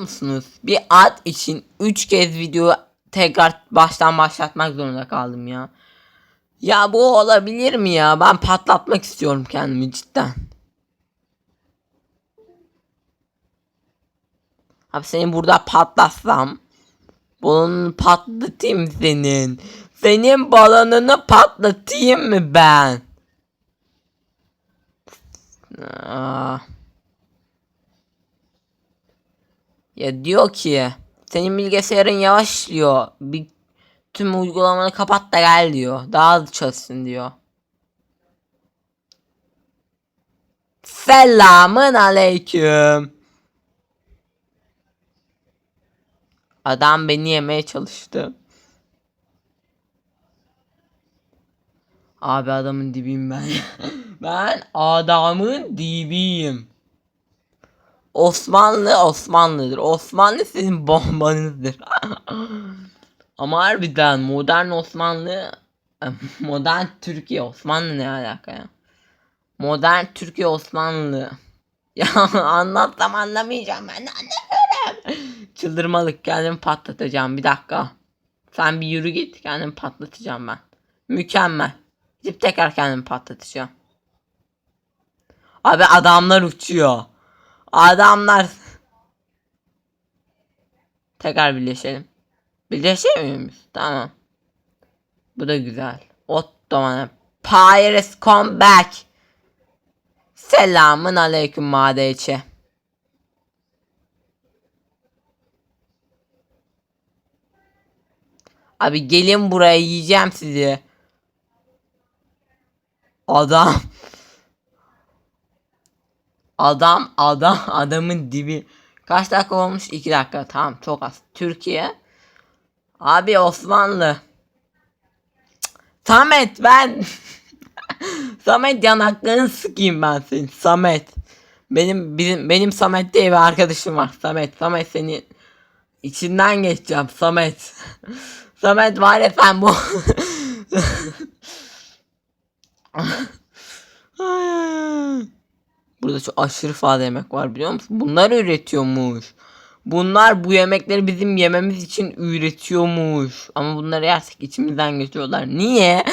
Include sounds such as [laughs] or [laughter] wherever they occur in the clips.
musunuz? Bir ad için 3 kez video tekrar baştan başlatmak zorunda kaldım ya. Ya bu olabilir mi ya? Ben patlatmak istiyorum kendimi cidden. Abi seni burada patlatsam Balonunu patlatayım senin. Senin balonunu patlatayım mı ben? Aa. Ya diyor ki senin bilgisayarın yavaş işliyor. Bir tüm uygulamanı kapat da gel diyor. Daha hızlı çalışsın diyor. Selamın aleyküm. Adam beni yemeye çalıştı. Abi adamın dibiyim ben. [laughs] ben adamın dibiyim. Osmanlı Osmanlı'dır. Osmanlı sizin [laughs] bombanızdır. [laughs] Ama harbiden modern Osmanlı modern Türkiye Osmanlı ne alaka ya? Modern Türkiye Osmanlı. [laughs] Ya anlatsam anlamayacağım ben anlamıyorum. Çıldırmalık kendimi patlatacağım bir dakika. Sen bir yürü git kendimi patlatacağım ben. Mükemmel. Gidip tekrar kendimi patlatacağım. Abi adamlar uçuyor. Adamlar. Tekrar birleşelim. Birleşemiyor muyuz? Tamam. Bu da güzel. Ottoman. Pirates come back. Selamın aleyküm madeçi. Abi gelin buraya yiyeceğim sizi. Adam. Adam adam [laughs] adamın dibi. Kaç dakika olmuş? 2 dakika. Tamam çok az. Türkiye. Abi Osmanlı. Samet ben. [laughs] Samet yanaklarını sıkayım ben senin. Samet. Benim bizim benim Samet diye bir arkadaşım var. Samet. Samet seni içinden geçeceğim. Samet. [laughs] Samet var sen bu. Ay, ay, ay. Burada çok aşırı fazla yemek var biliyor musun? Bunlar üretiyormuş. Bunlar bu yemekleri bizim yememiz için üretiyormuş. Ama bunları yersek içimizden geçiyorlar. Niye?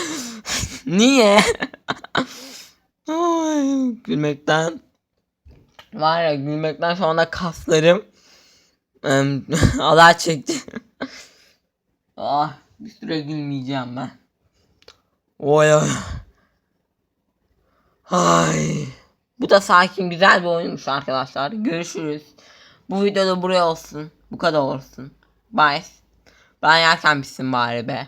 [laughs] Niye? [laughs] Ay, gülmekten. Var ya gülmekten şu anda kaslarım. [laughs] Allah çekti. ah bir süre gülmeyeceğim ben. Oy oy. Ay. Bu da sakin güzel bir oyunmuş arkadaşlar. Görüşürüz. Bu videoda buraya olsun. Bu kadar olsun. Bye. Ben yerken bitsin bari be.